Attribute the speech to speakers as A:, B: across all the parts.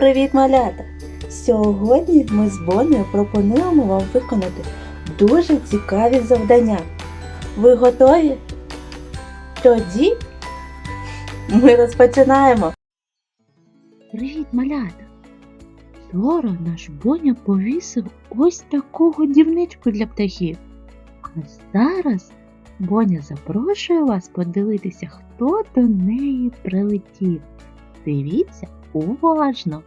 A: Привіт, малята! Сьогодні ми з Бонею пропонуємо вам виконати дуже цікаві завдання. Ви готові? Тоді ми розпочинаємо.
B: Привіт, малята! Вчора наш Боня повісив ось таку годівничку для птахів. А зараз Боня запрошує вас подивитися, хто до неї прилетів. Дивіться уважно.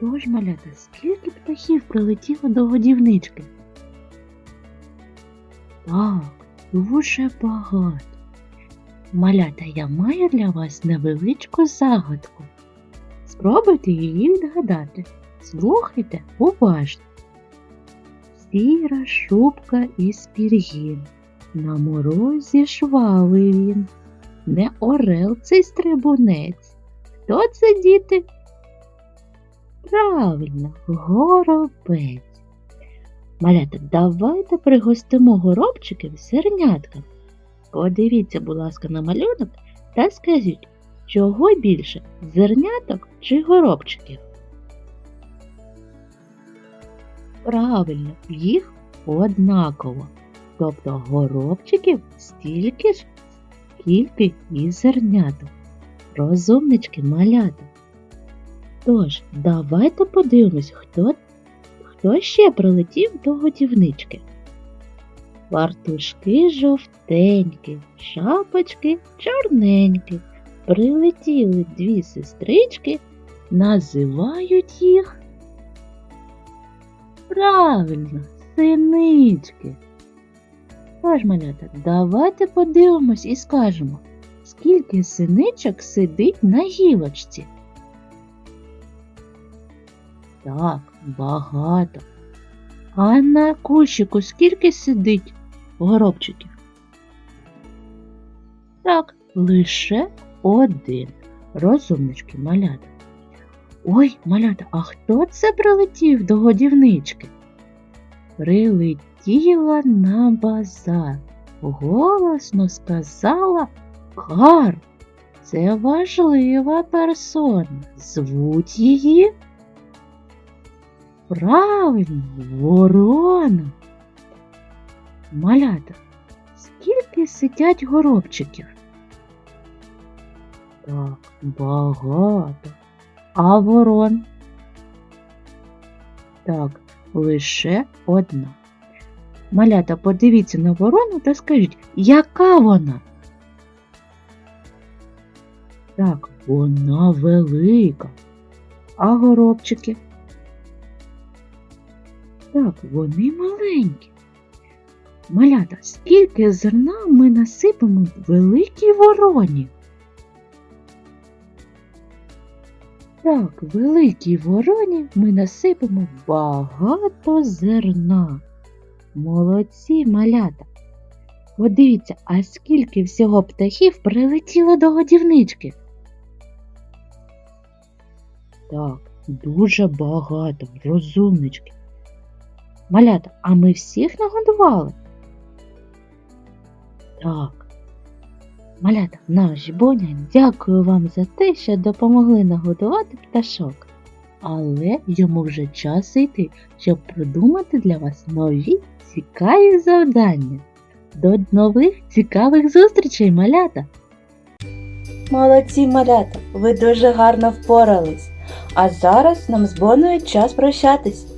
B: Тож, малята, скільки птахів прилетіло до годівнички? Так, дуже багато. Малята, я маю для вас невеличку загадку. Спробуйте її відгадати. Слухайте уважно. Сіра шубка із пір'їн. На морозі швалий він. Не орел цей стрибунець. Хто це, діти? Правильно, горобець. Малята, давайте пригостимо горобчиків зернятками. Подивіться, будь ласка, на малюнок та скажіть, чого більше зерняток чи горобчиків? Правильно, їх однаково. Тобто горобчиків стільки ж, скільки і зерняток. Розумнички малята. Тож, давайте подивимось, хто, хто ще прилетів до годівнички. Вартушки жовтенькі, шапочки чорненькі. Прилетіли дві сестрички, називають їх. Правильно, синички. Тож, малята, давайте подивимось і скажемо, скільки синичок сидить на гілочці. Так, багато. А на кущику скільки сидить горобчиків? Так, лише один. Розумнички, малята. Ой, малята, а хто це прилетів до годівнички? Прилетіла на базар. Голосно сказала Кар. Це важлива персона. Звуть її. Правильно, ворона. Малята, скільки сидять горобчиків? Так, багато. А ворон? Так, лише одна. Малята, подивіться на ворону та скажіть, яка вона? Так, вона велика. А горобчики? Так, вони маленькі. Малята, скільки зерна ми насипемо великій вороні? Так, великій вороні ми насипемо багато зерна. Молодці малята. Подивіться, а скільки всього птахів прилетіло до годівнички? Так, дуже багато, розумнички. Малята, а ми всіх нагодували? Так. Малята, наш Боня, дякую вам за те, що допомогли нагодувати пташок. Але йому вже час йти, щоб придумати для вас нові цікаві завдання. До нових цікавих зустрічей, малята!
A: Молодці, малята! Ви дуже гарно впорались. А зараз нам з Боною час прощатись.